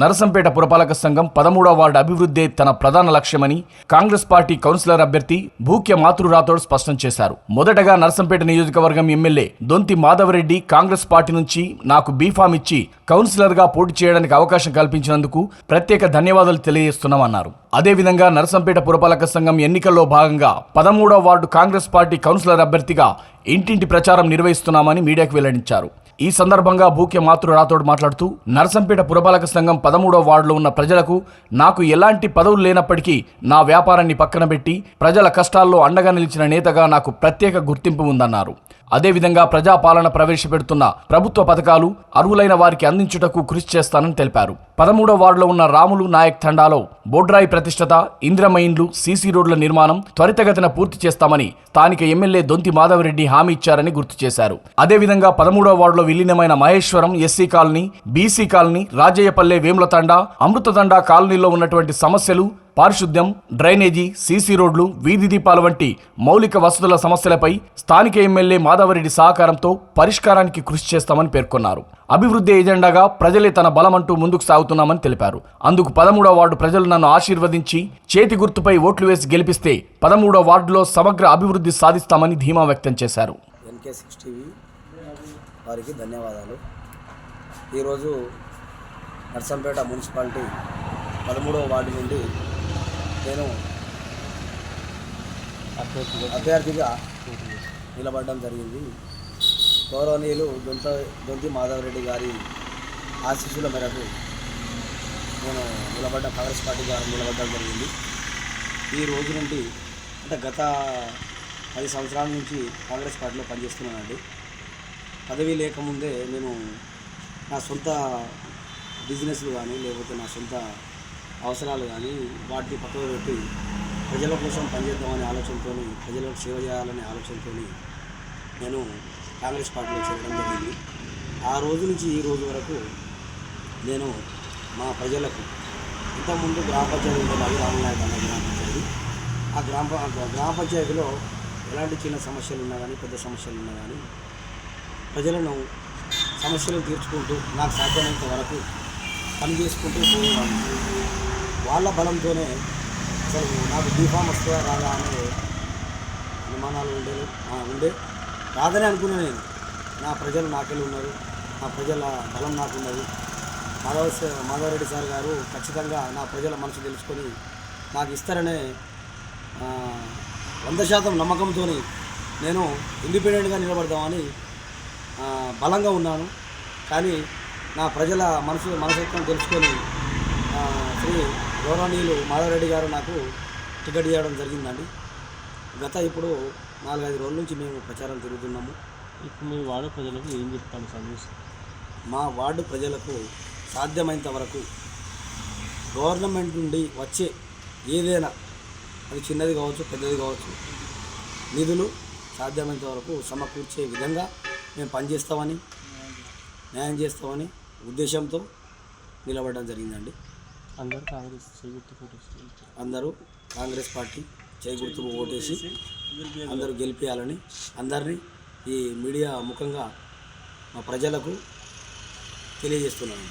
నరసంపేట పురపాలక సంఘం పదమూడవ వార్డు అభివృద్ధే తన ప్రధాన లక్ష్యమని కాంగ్రెస్ పార్టీ కౌన్సిలర్ అభ్యర్థి భూక్య మాతృ రాథోడ్ స్పష్టం చేశారు. మొదటగా నరసంపేట నియోజకవర్గం ఎమ్మెల్యే దొంతి మాధవరెడ్డి కాంగ్రెస్ పార్టీ నుంచి నాకు బీఫామ్ ఇచ్చి కౌన్సిలర్గా పోటీ చేయడానికి అవకాశం కల్పించినందుకు ప్రత్యేక ధన్యవాదాలు తెలియజేస్తున్నామన్నారు. అదేవిధంగా నరసంపేట పురపాలక సంఘం ఎన్నికల్లో భాగంగా పదమూడవ వార్డు కాంగ్రెస్ పార్టీ కౌన్సిలర్ అభ్యర్థిగా ఇంటింటి ప్రచారం నిర్వహిస్తున్నామని మీడియాకు వెల్లడించారు. ఈ సందర్భంగా బూకే మాతృ రాథోడ్ మాట్లాడుతూ నరసంపేట పురపాలక సంఘం పదమూడవ వార్డులో ఉన్న ప్రజలకు నాకు ఎలాంటి పదవులు లేనప్పటికీ నా వ్యాపారాన్ని పక్కన పెట్టి ప్రజల కష్టాల్లో అండగా నిలిచిన నేతగా నాకు ప్రత్యేక గుర్తింపు ఉందన్నారు. అదేవిధంగా ప్రజాపాలన ప్రవేశపెడుతున్న ప్రభుత్వ పథకాలు అర్హులైన వారికి అందించుటకు కృషి చేస్తానని తెలిపారు. పదమూడవ వార్డులో ఉన్న రాములు నాయక్ తండాలో బోడ్రాయి ప్రతిష్టత ఇంద్రమైన్లు సీసీ రోడ్ల నిర్మాణం త్వరితగతిన పూర్తి చేస్తామని స్థానిక ఎమ్మెల్యే దొంతి మాధవరెడ్డి హామీ ఇచ్చారని గుర్తు చేశారు. అదేవిధంగా పదమూడవ వార్డులో విలీనమైన Maheshwaram SC colony BC colony Rajayyapalle Vemulathanda Amruthathanda కాలనీలో ఉన్నటువంటి సమస్యలు పారిశుద్ధ్యం డ్రైనేజీ సీసీ రోడ్లు వీధి దీపాల వంటి మౌలిక వసతుల సమస్యలపై స్థానిక ఎమ్మెల్యే మాధవరెడ్డి సహకారంతో పరిష్కారానికి కృషి చేస్తామని పేర్కొన్నారు. అభివృద్ధి ఎజెండాగా ప్రజలే తన బలమంటూ ముందుకు సాగుతున్నామని తెలిపారు. అందుకు పదమూడవ వార్డు ప్రజలు నన్ను ఆశీర్వదించి చేతి గుర్తుపై ఓట్లు వేసి గెలిపిస్తే పదమూడవ వార్డులో సమగ్ర అభివృద్ధి సాధిస్తామని ధీమా వ్యక్తం చేశారు. వారికి ధన్యవాదాలు. ఈరోజు నర్సంపేట మున్సిపాలిటీ పదమూడవ వార్డు నుండి నేను అభ్యర్థిగా నిలబడడం జరిగింది. గౌరవనీయులు దొంత దొంతి మాధవరెడ్డి గారి ఆశీస్సుల మేరకు నేను నిలబడ్డ కాంగ్రెస్ పార్టీ గారు నిలబడడం జరిగింది. ఈ రోజు నుండి అంటే గత పది సంవత్సరాల నుంచి కాంగ్రెస్ పార్టీలో పనిచేస్తున్నానండి. పదవి లేకముందే నేను నా సొంత బిజినెస్లు కానీ లేకపోతే నా సొంత అవసరాలు కానీ వాటిని పక్కన పెట్టి ప్రజల కోసం పనిచేద్దామనే ఆలోచనతో ప్రజలకు సేవ చేయాలనే ఆలోచనతో నేను కాంగ్రెస్ పార్టీలో చేరడం జరిగింది. ఆ రోజు నుంచి ఈ రోజు వరకు నేను మా ప్రజలకు ఇంతకుముందు గ్రామ పంచాయతీ ఉండేది రామనాయక అనే గ్రామ పంచాయతీ. ఆ గ్రామ గ్రామ పంచాయతీలో ఎలాంటి చిన్న సమస్యలు ఉన్నా కానీ పెద్ద సమస్యలు ఉన్నా కానీ ప్రజలను సమస్యలు తీర్చుకుంటూ నాకు సాధ్యమైనంత వరకు పని చేసుకుంటూ పోయేవాడిని. వాళ్ళ బలంతోనే అసలు నాకు బీఫామ్ వస్తుందా రాదా అనే అనుమానాలు ఉండే ఉండే. రాదని అనుకున్నా నేను. నా ప్రజలు నాకెళ్ళి ఉన్నారు. నా ప్రజల బలం నాకున్నది. మాధవ మాధవరెడ్డి సార్ గారు ఖచ్చితంగా నా ప్రజల మనసు తెలుసుకొని నాకు ఇస్తారనే వంద శాతం నమ్మకంతో నేను ఇండిపెండెంట్గా నిలబడదామని బలంగా ఉన్నాను. కానీ నా ప్రజల మనసు మనసత్వం తెలుసుకొని శ్రీ గౌరవనీయులు మాధవరెడ్డి గారు నాకు టికెట్ ఇవ్వడం జరిగిందండి. గత ఇప్పుడు నాలుగైదు రోజుల నుంచి మేము ప్రచారం తిరుగుతున్నాము. ఇప్పుడు మీ వాడ ప్రజలకు ఏం చెప్తాను సందేశం మా వార్డు ప్రజలకు సాధ్యమైనంత వరకు గవర్నమెంట్ నుండి వచ్చే ఏదైనా అది చిన్నది కావచ్చు పెద్దది కావచ్చు నిధులు సాధ్యమైనంత వరకు సమకూర్చే విధంగా మేము పనిచేస్తామని న్యాయం చేస్తామని ఉద్దేశంతో నిలబడడం జరిగిందండి. అందరూ కాంగ్రెస్ అందరూ కాంగ్రెస్ పార్టీ చేకూర్తుకు ఓటేసి అందరూ గెలిపించాలని అందరినీ ఈ మీడియా ముఖంగా మా ప్రజలకు తెలియజేస్తున్నాను.